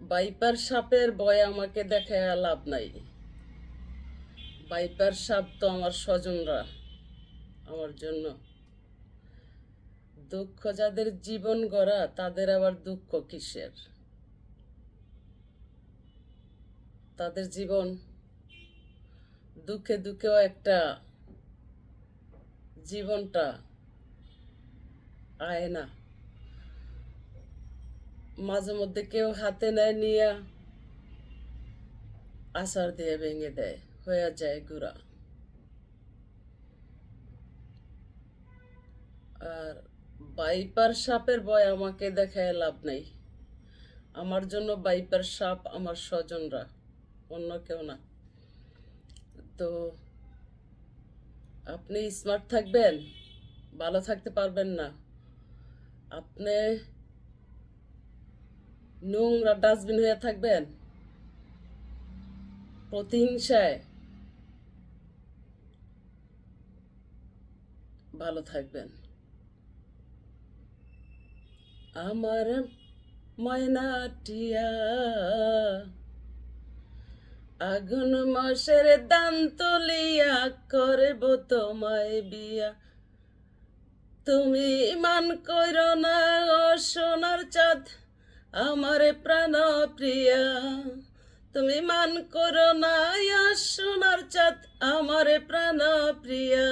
বাইপার সাপের ভয় আমাকে দেখে লাভ নাই। বাইপার সাপ তো আমার স্বজনরা, আমার জন্য। দুঃখ যাদের জীবন গড়া, তাদের আবার দুঃখ কিসের? তাদের জীবন দুঃখে দুঃখেও একটা জীবনটা আয় না। মাঝে মধ্যে কেউ হাতে নেয় নিয়ে আচার দিয়ে ভেঙে দেয়, হয়ে যায় গুড়া। আর বাইপার সাপের ভয় আমাকে দেখায় লাভ নাই। আমার জন্য বাইপার সাপ আমার স্বজনরা, অন্য কেউ না। তো আপনি স্মার্ট থাকবেন, ভালো থাকতে পারবেন না। আপনি নোংরা ডাস্টবিন হয়ে থাকবেন। প্রতিহিংসায়। ভালো থাকবেন। আমার ময়নাটিয়া আগুন মাসের দান তুলিয়া করব তোমায় বিয়া। তুমি মান কইর না সোনার চাঁদ। আমার প্রাণ প্রিয়া, তুমি মান করো না সোনার চাঁদ আমার প্রাণ প্রিয়া।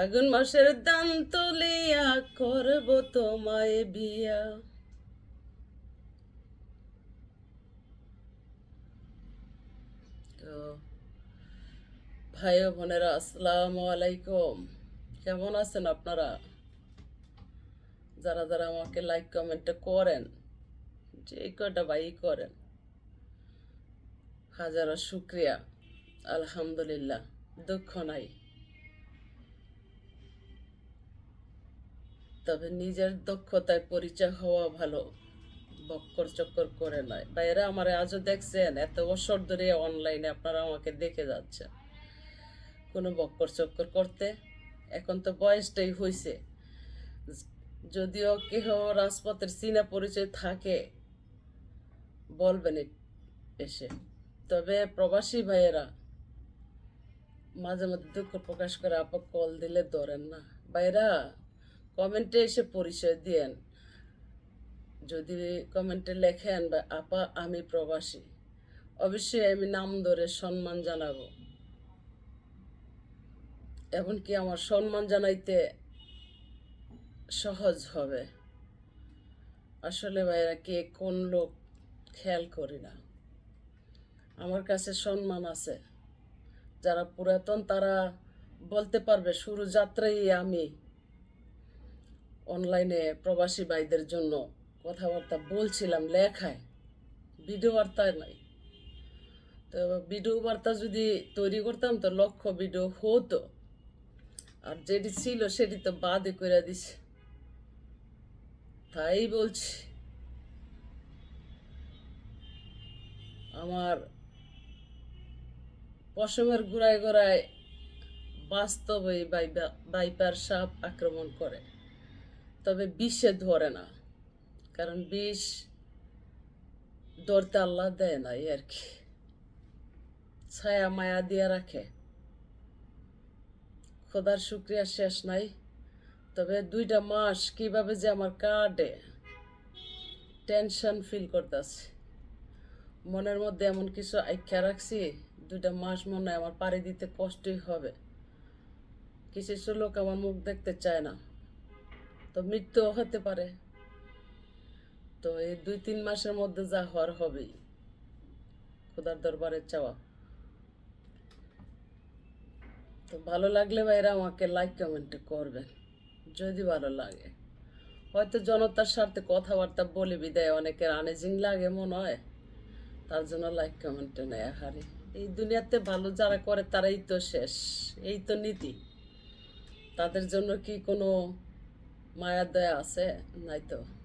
আগুন মাসের দান তুলিয়া করব তোমায় বিয়া। তো, ভাই বোনেরা, আসসালামু আলাইকুম। কেমন আছেন আপনারা? যারা যারা আমাকে লাইক কমেন্টে করেন, যে কটা ভাই করেন। হাজারো শুক্রিয়া, আলহামদুলিল্লাহ, দুঃখ নাই। তবে নিজের দক্ষতায় পরিচয় হওয়া ভালো, বক্কর চক্কর করে নয়। বাইরে আমার আজও দেখছেন, এত বছর ধরে অনলাইনে আপনারা আমাকে দেখে যাচ্ছেন। কোনো বক্কর চক্কর করতে, এখন তো বয়সটাই হয়েছে যদিও কেহ রাজপথের চীনা পরিচয় থাকে, বলবেন এসে। তবে প্রবাসী ভাইয়েরা মাঝে মধ্যে দুঃখ প্রকাশ করে, আপা, কল দিলে ধরেন না। ভাইরা কমেন্টে এসে পরিচয় দিয়েন। যদি কমেন্টে লেখেন বা আপা, আমি প্রবাসী। অবশ্যই আমি নাম ধরে সম্মান জানাব। এমনকি আমার সম্মান জানাইতে সহজ হবে। আসলে ভাইরা কে কোন লোক খেয়াল করি না। আমার কাছে সম্মান আছে। যারা পুরাতন, তারা বলতে পারবে, শুরু যাত্রাই আমি। অনলাইনে প্রবাসী ভাইদের জন্য কথাবার্তা বলছিলাম লেখায়। ভিডিও বার্তায় নাই। তো ভিডিও বার্তা যদি তৈরি করতাম তো লক্ষ ভিডিও হতো। আর যেটি ছিল সেটি তো বাদে করে দিছে। তাই বলছি। আমার পশমের গোড়ায় গোড়ায় বাস্তবে বাইপার সাপ আক্রমণ করে। তবে বিষে ধরে না, কারণ বিষ ধরতে আল্লাহ দেয় না আর কি। ছায়া মায়া দিয়ে রাখে। খোদার শুক্রিয়া, শেষ নাই। তবে দুইটা মাস কীভাবে যে আমার কাটে টেনশন ফিল করতেছি। মনের মধ্যে এমন কিছু আখ্যা রাখছি, দুইটা মাস মনে হয় আমার পাড়ি দিতে কষ্টই হবে। কিছু কিছু লোক আমার মুখ দেখতে চায় না। তো মৃত্যুও হতে পারে। তো এই দুই তিন মাসের মধ্যে যা হওয়ার হবেই। খোদার দরবারে চাওয়া। তো ভালো লাগলে ভাইরা আমাকে লাইক কমেন্ট করবেন। যদি ভালো লাগে। হয়তো জনতার স্বার্থে কথাবার্তা বলে বিদায় অনেকের আনেজিং লাগে মনে হয়। তার জন্য লাইক কমেন্টে নেয় হারে। এই দুনিয়াতে ভালো যারা করে তারাই তো শেষ। এই তো নীতি। তাদের জন্য কি কোনো মায়া দয়া আছে? নাই তো।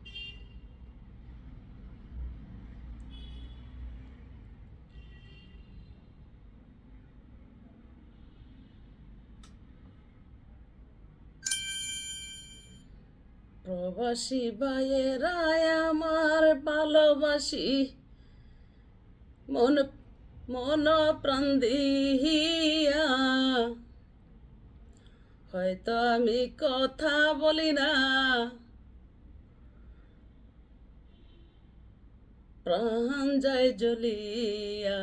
প্রবাসী ভাইয়েরা, আমার ভালোবাসি। মন মন প্রাণ দিয়া হয়তো আমি কথা বলি না। প্রাণ যায় জ্বলিয়া,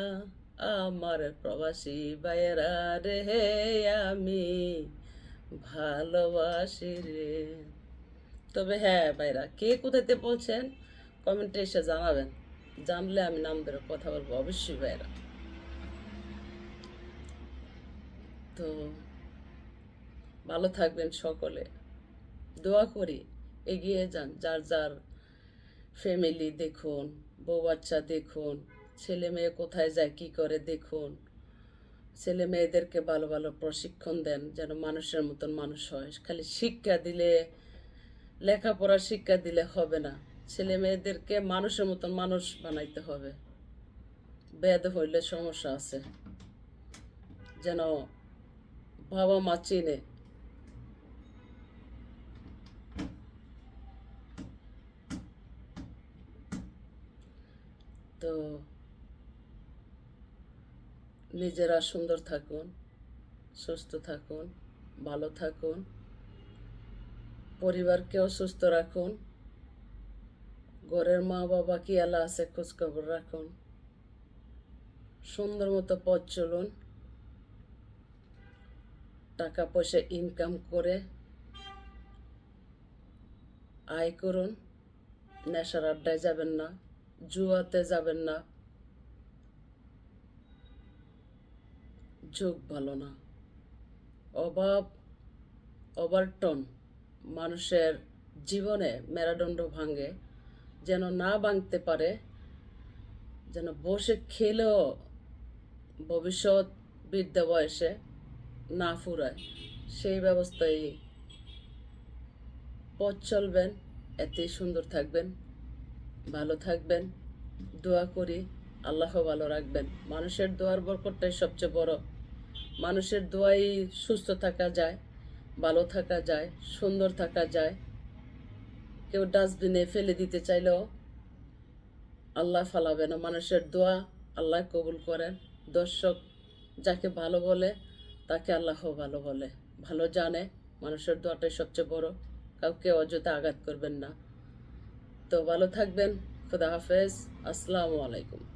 আমার প্রবাসী বাইরা রে, আমি ভালোবাসি রে। তবে হ্যাঁ ভাইরা, কে কোথাতে বলছেন? কমেন্টে এসে জানাবেন। জানলে আমি নাম ধরে কথা বলব, অবশ্যই ভাইরা। তো ভালো থাকবেন সকলে। দোয়া করি, এগিয়ে যান। যার যার ফ্যামিলি দেখুন, বউ বাচ্চা দেখুন, ছেলে মেয়ে কোথায় যায়, কি করে দেখুন। ছেলে মেয়েদেরকে ভালো ভালো প্রশিক্ষণ দেন, যেন মানুষের মতন মানুষ হয়। খালি শিক্ষা দিলে লেখাপড়া শিক্ষা দিলে হবে না। ছেলে মেয়েদেরকে মানুষের মতন মানুষ বানাইতে হবে। বেদ হইলে সমস্যা আছে। যেন বাবা মা চিনে। তো নিজেরা সুন্দর থাকুন, সুস্থ থাকুন, ভালো থাকুন। পরিবারকেও সুস্থ রাখুন। ঘরের মা বাবা কি আলা আছে খোঁজখবর রাখুন। সুন্দর মতো পথ চলুন। টাকা পয়সা ইনকাম করে আয় করুন। নেশার আড্ডায় যাবেন না, জুয়াতে যাবেন না। যোগ ভালো না। অভাব ওভারটন মানুষের জীবনে মেরাদণ্ড ভাঙে, যেন না ভাঙতে পারে, যেন বসে খেলেও ভবিষ্যৎ বৃদ্ধা বয়সে না ফুরায়। সেই ব্যবস্থায় পথ চলবেন, এতেই সুন্দর থাকবেন, ভালো থাকবেন, দোয়া করি, আল্লাহ ভালো রাখবেন। মানুষের দোয়ার বরকতটাই সবচেয়ে বড়। মানুষের দোয়াই সুস্থ থাকা যায়। ভালো থাকা যায়, সুন্দর থাকা যায়। কেউ ডাস্টবিনে ফেলে দিতে চাইলেও আল্লাহ ফালাবে না। মানুষের দোয়া আল্লাহ কবুল করেন। দর্শক যাকে ভালো বলে, তাকে আল্লাহ ভালো বলে। ভালো জানে, মানুষের দোয়াটাই সবচেয়ে বড়। কাউকে অযথা আঘাত করবেন না। তো ভালো থাকবেন। খুদা হাফেজ। আসসালামু আলাইকুম।